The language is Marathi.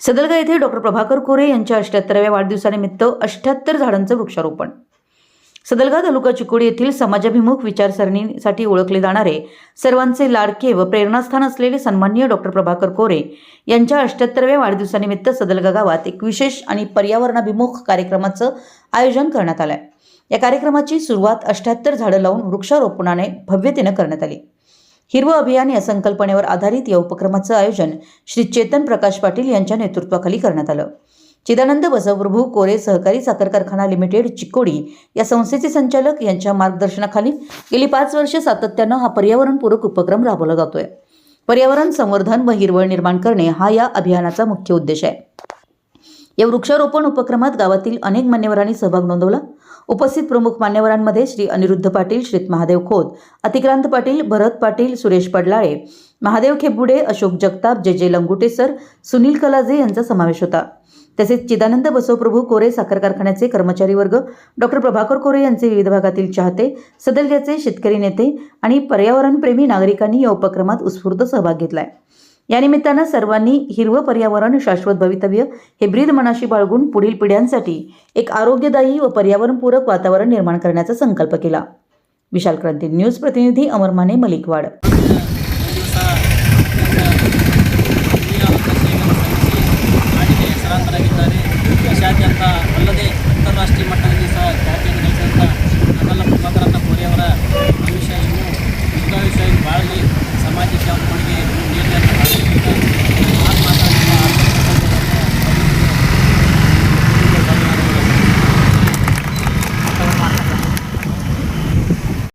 सदलगा येथे डॉक्टर प्रभाकर कोरे यांच्या अष्ट्याहत्तराव्या वाढदिवसानिमित्त अष्ट्याहत्तर झाडांचं वृक्षारोपण. सदलगा तालुका चिकोडी येथील समाजाभिमुख विचारसरणीसाठी ओळखले जाणारे सर्वांचे लाडके व प्रेरणास्थान असलेले सन्माननीय डॉक्टर प्रभाकर कोरे यांच्या अष्ट्याहत्तराव्या वाढदिवसानिमित्त सदलगा गावात एक विशेष आणि पर्यावरणाभिमुख कार्यक्रमाचं आयोजन करण्यात आलं या कार्यक्रमाची सुरुवात अष्ट्याहत्तर झाडं लावून वृक्षारोपणाने भव्यतेनं करण्यात आली. हिरवं अभियान या संकल्पनेवर आधारित या उपक्रमाचं आयोजन श्री चेतन प्रकाश पाटील यांच्या नेतृत्वाखाली करण्यात आलं. चिदानंद बसवप्रभू कोरे सहकारी साखर कारखाना लिमिटेड चिकोडी या संस्थेचे संचालक यांच्या मार्गदर्शनाखाली गेली पाच वर्ष सातत्यानं हा पर्यावरणपूरक उपक्रम राबवला जातोय. पर्यावरण संवर्धन व हिरवळ निर्माण करणे हा या अभियानाचा मुख्य उद्देश आहे. या वृक्षारोपण उपक्रमात गावातील अनेक मान्यवरांनी सहभाग नोंदवला. उपस्थित प्रमुख मान्यवरांमध्ये श्री अनिरुद्ध पाटील श्रीत महादेव खोत अतिक्रांत पाटील भरत पाटील सुरेश पडलाळे महादेव खेबुडे अशोक जगताप जे जे लंगुटे सर सुनील कलाजे यांचा समावेश होता. तसेच चिदानंद बसवप्रभू कोरे साखर कारखान्याचे कर्मचारी वर्ग डॉक्टर प्रभाकर कोरे यांचे विविध भागातील चाहते सदलग्याचे शेतकरी नेते आणि पर्यावरणप्रेमी नागरिकांनी या उपक्रमात उत्स्फूर्त सहभाग घेतलाय. या निमित्तानं सर्वांनी हिरवं पर्यावरण शाश्वत भवितव्य हे ब्रीद मनाशी बाळगून पुढील पिढ्यांसाठी एक आरोग्यदायी व पर्यावरणपूरक वातावरण निर्माण करण्याचा संकल्प केला. विशाल क्रांती न्यूज प्रतिनिधी अमर माने मलिकवाड.